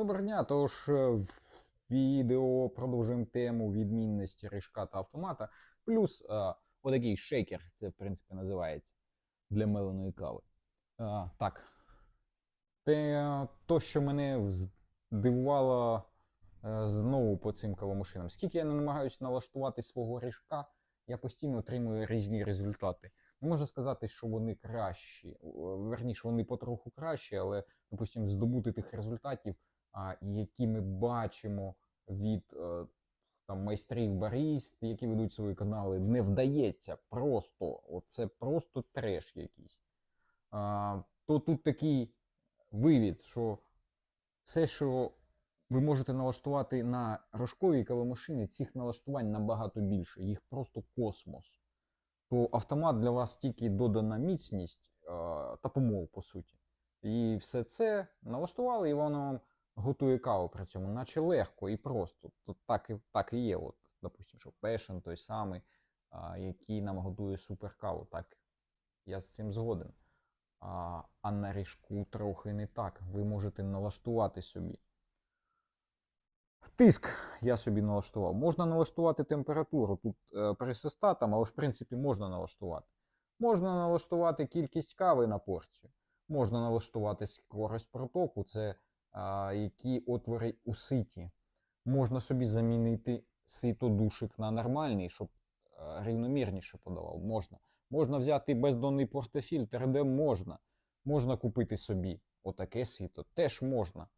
Доброго дня. Тож е, в відео продовжуємо тему відмінності ріжка та автомата. Плюс е, отакий шейкер, це в принципі називається для меленої кави. Е, так. Те, то, що мене здивувало е, знову по цим кавомашинам. Скільки я не намагаюся налаштувати свого ріжка, я постійно отримую різні результати. Не можу сказати, що вони кращі. Верніше, вони потроху кращі, але, допустимо, здобути тих результатів а, які ми бачимо від е, там, майстрів барист, які ведуть свої канали, не вдається просто. Це просто треш якийсь. То тут такий вивід, що все, що ви можете налаштувати на рожковій кавомашині, цих налаштувань набагато більше, їх просто космос. То автомат для вас тільки додана міцність та помол, по суті. І все це налаштували, і воно вам готує каву при цьому, наче легко і просто. Тут так і, так і є. От, допустим, що Passion той самий, а, який нам готує супер каву. Так, я з цим згоден. А, а на ріжку трохи не так. Ви можете налаштувати собі. Тиск я собі налаштував. Можна налаштувати температуру тут е, пересистатом, але в принципі можна налаштувати. Можна налаштувати кількість кави на порцію. Можна налаштувати скорость протоку. Це які отвори у ситі. Можна собі замінити сито душик на нормальний, щоб рівномірніше подавав. Можна. Можна взяти бездонний портофільтр, де можна. Можна купити собі отаке сито. Теж можна.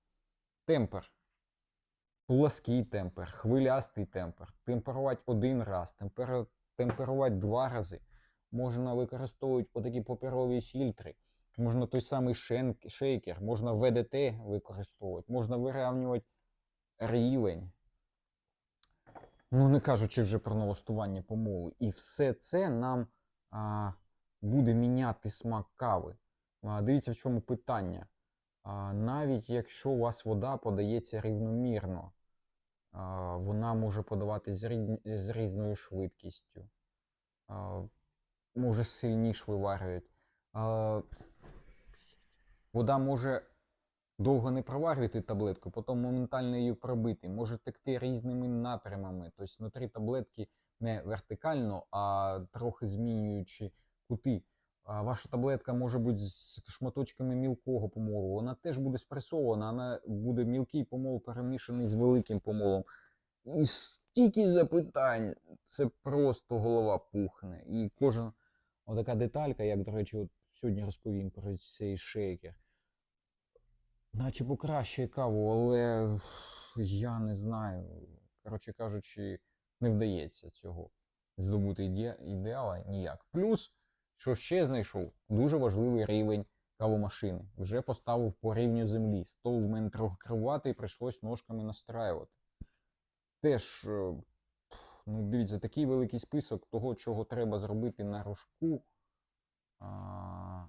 Темпер. Плоский темпер, хвилястий темпер, темперувати один раз, темпер... темперувати два рази. Можна використовувати отакі паперові фільтри. Можна той самий шейкер, можна ВДТ використовувати, можна вирівнювати рівень. Ну, не кажучи вже про налаштування помолу. І все це нам а, буде міняти смак кави. А, дивіться, в чому питання. А, навіть якщо у вас вода подається рівномірно, а, вона може подаватись з, рід... з різною швидкістю, а, може сильніше виварювати. А, Вода може довго не проварювати таблетку, потім моментально її пробити, може текти різними напрямами. Тобто внутрі таблетки не вертикально, а трохи змінюючи кути. Ваша таблетка може бути з шматочками мілкого помолу. Вона теж буде спресована, вона буде мілкий помол перемішаний з великим помолом. І стільки запитань, це просто голова пухне. І кожна отака деталька, як, до речі, от сьогодні розповім про цей шейкер. Наче покращує каву, але я не знаю. Коротше кажучи, не вдається цього здобути іде... ідеала ніяк. Плюс, що ще знайшов, дуже важливий рівень кавомашини. Вже поставив по рівню землі. Стол в мене трохи криватий, прийшлось ножками настраювати. Теж, е, ну, дивіться, такий великий список того, чого треба зробити на рожку. А,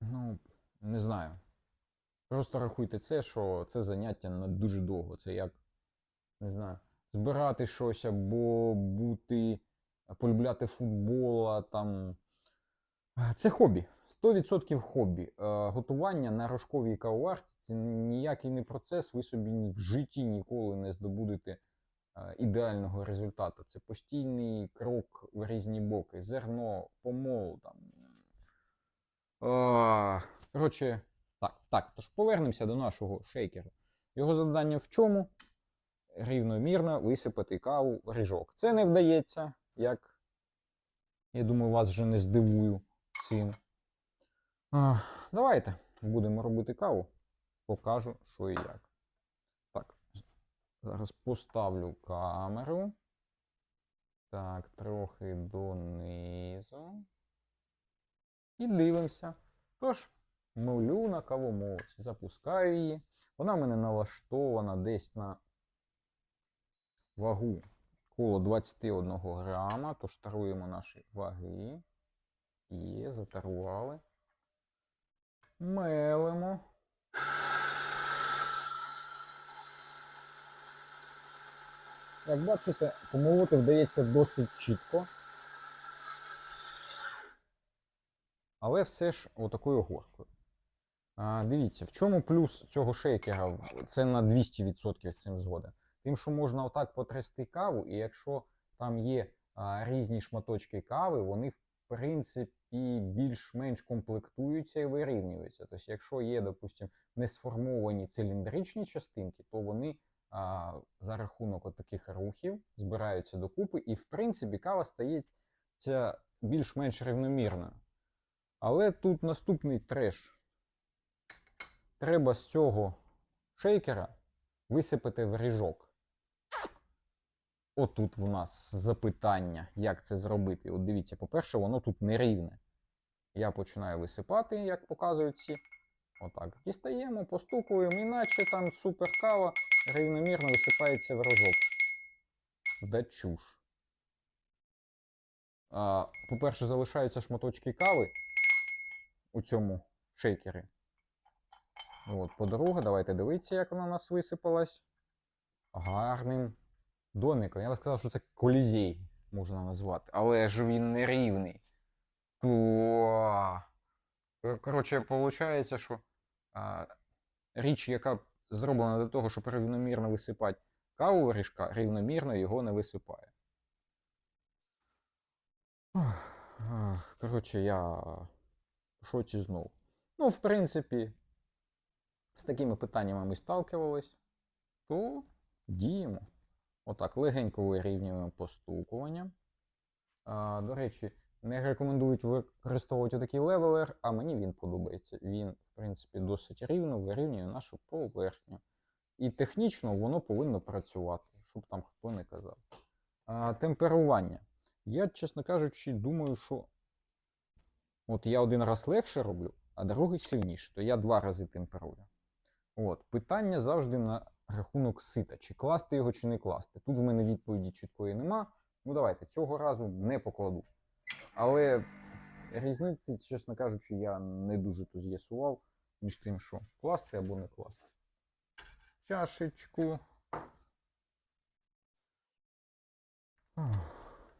ну, не знаю. Просто рахуйте це, що це заняття на дуже довго. Це як, не знаю, збирати щось або бути, полюбляти футбол, а там. Це хобі. 100% хобі. Е, Готування на рожковій кавоварці це ніякий не процес, ви собі в житті ніколи не здобудете ідеального результату. Це постійний крок в різні боки. Зерно, помол. там. Е, Коротше, так, так, тож повернемося до нашого шейкера. Його завдання в чому? Рівномірно висипати каву в ріжок. Це не вдається, як я думаю, вас вже не здивую цим. А, давайте будемо робити каву. Покажу, що і як. Зараз поставлю камеру. Так, трохи донизу. І дивимося. Тож, мовлю на кавомолці, запускаю її. Вона в мене налаштована десь на вагу коло 21 грама, тож таруємо наші ваги. Є, затарували. Мелимо. Як бачите, помолоти вдається досить чітко. Але все ж отакою горкою. А, дивіться, в чому плюс цього шейкера? Це на 200% з цим згоден. Тим, що можна отак потрясти каву, і якщо там є а, різні шматочки кави, вони в принципі більш-менш комплектуються і вирівнюються. Тобто, якщо є, допустимо, не сформовані циліндричні частинки, то вони а, за рахунок от таких рухів збираються докупи, і в принципі кава стається більш-менш рівномірною. Але тут наступний треш. Треба з цього шейкера висипати в ріжок. Отут в нас запитання, як це зробити. От дивіться, по-перше, воно тут нерівне. Я починаю висипати, як показують ці. Отак. Дістаємо, постукуємо, іначе там супер кава рівномірно висипається в рожок. Да чуш. По-перше, залишаються шматочки кави у цьому шейкері. От, по-друге, давайте дивитися, як вона у нас висипалась. Гарним домиком. Я би сказав, що це колізей можна назвати, але ж він не рівний. Коротше, виходить, що а, річ, яка зроблена для того, щоб рівномірно висипати каву ріжка, рівномірно його не висипає. Коротше, я в шоці знову. Ну, в принципі, з такими питаннями ми сталкивались, то діємо. Отак, легенько вирівнюємо постукування. А, до речі, не рекомендують використовувати такий левелер, а мені він подобається. Він, в принципі, досить рівно вирівнює нашу поверхню. І технічно воно повинно працювати, щоб там хто не казав. А, темперування. Я, чесно кажучи, думаю, що от я один раз легше роблю, а другий сильніше, то я два рази темперую. От, питання завжди на рахунок сита, чи класти його, чи не класти. Тут в мене відповіді чіткої нема. Ну давайте, цього разу не покладу. Але різниці, чесно кажучи, я не дуже то з'ясував між тим, що класти або не класти. Чашечку.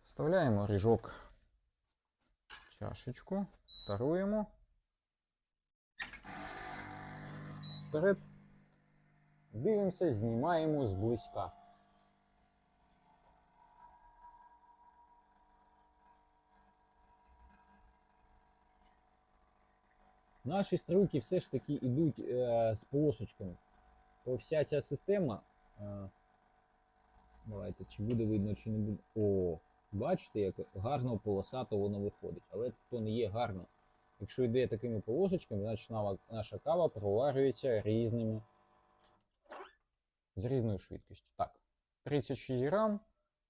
Вставляємо ріжок чашечку, таруємо. Вперед. Дивимося, знімаємо зблизька. Наші стрілки все ж таки йдуть е, з полосочками. То вся ця система. Е, давайте, чи буде видно, чи не буде. О, бачите, як гарно полосато воно виходить. Але то не є гарно. Якщо йде такими полосочками, значить наша кава проварюється різними з різною швидкістю. Так, 36 грам,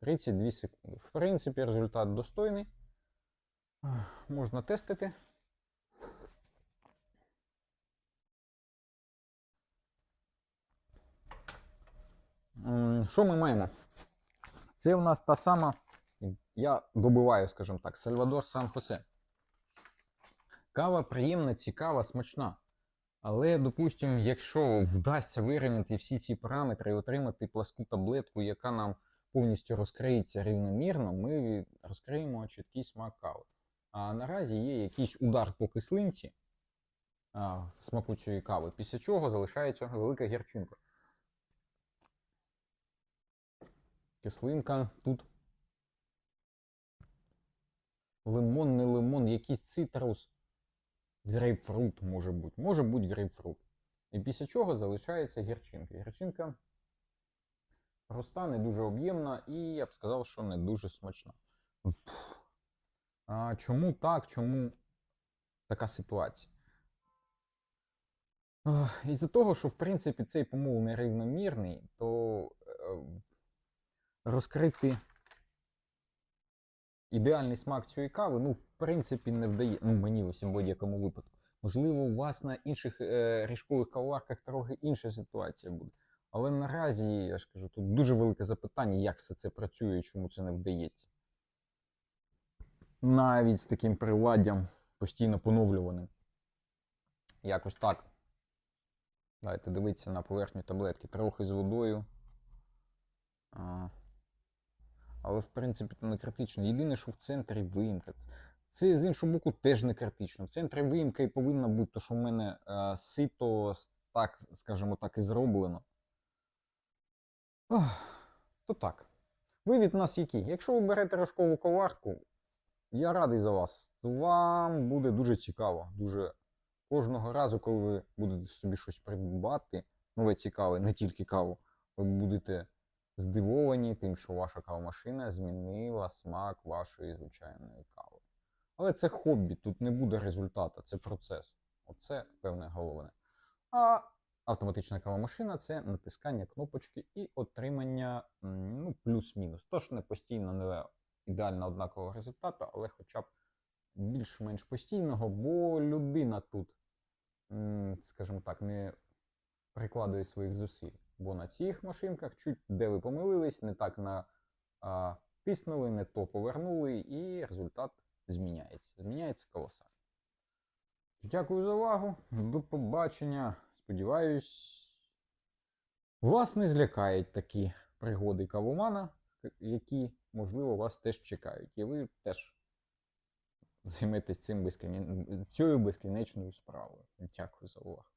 32 секунди. В принципі, результат достойний. Можна тестити. Що ми маємо? Це у нас та сама, я добиваю, скажімо так, Сальвадор Сан-Хосе. Кава приємна, цікава, смачна. Але, допустимо, якщо вдасться вирівняти всі ці параметри і отримати пласку таблетку, яка нам повністю розкриється рівномірно, ми розкриємо чіткий смак кави. А наразі є якийсь удар по кислинці а, в смаку цієї кави, після чого залишається велика гірчинка. Кислинка тут. Лимон, не лимон, якийсь цитрус. Грейпфрут може бути. Може бути грейпфрут. І після чого залишається гірчинка. Гірчинка проста, не дуже об'ємна і я б сказав, що не дуже смачна. А чому так? Чому така ситуація? Із-за того, що в принципі цей помол нерівномірний, то е, розкрити ідеальний смак цієї кави, ну, в принципі, не вдає. Ну, мені в усім будь-якому випадку. Можливо, у вас на інших е, ріжкових кавоварках трохи інша ситуація буде. Але наразі, я ж кажу, тут дуже велике запитання, як все це працює і чому це не вдається. Навіть з таким приладдям постійно поновлюваним. Якось так. Давайте дивитися на поверхню таблетки. Трохи з водою. Але, в принципі, це не критично. Єдине, що в центрі виїмка. Це з іншого боку теж не критично. В центрі виїмка і повинна бути, то що в мене е, сито так, скажімо так, і зроблено. Ох, то так. Ви від нас які? Якщо ви берете рожкову коварку, я радий за вас. Вам буде дуже цікаво. Дуже кожного разу, коли ви будете собі щось придбати, нове цікаве, не тільки каву, ви будете здивовані тим, що ваша кавомашина змінила смак вашої звичайної кави. Але це хобі, тут не буде результату, це процес. Оце певне головне. А автоматична кавомашина це натискання кнопочки і отримання ну, плюс-мінус. Тож не постійно не ідеально однакового результату, але хоча б більш-менш постійного, бо людина тут, скажімо так, не прикладує своїх зусиль. Бо на цих машинках чуть де ви помилились, не так на, а, тиснули, не то повернули, і результат зміняється. Зміняється колосально. Дякую за увагу. До побачення. Сподіваюсь, вас не злякають такі пригоди кавомана, які, можливо, вас теж чекають. І ви теж займетесь цим безкін... цією безкінечною справою. Дякую за увагу.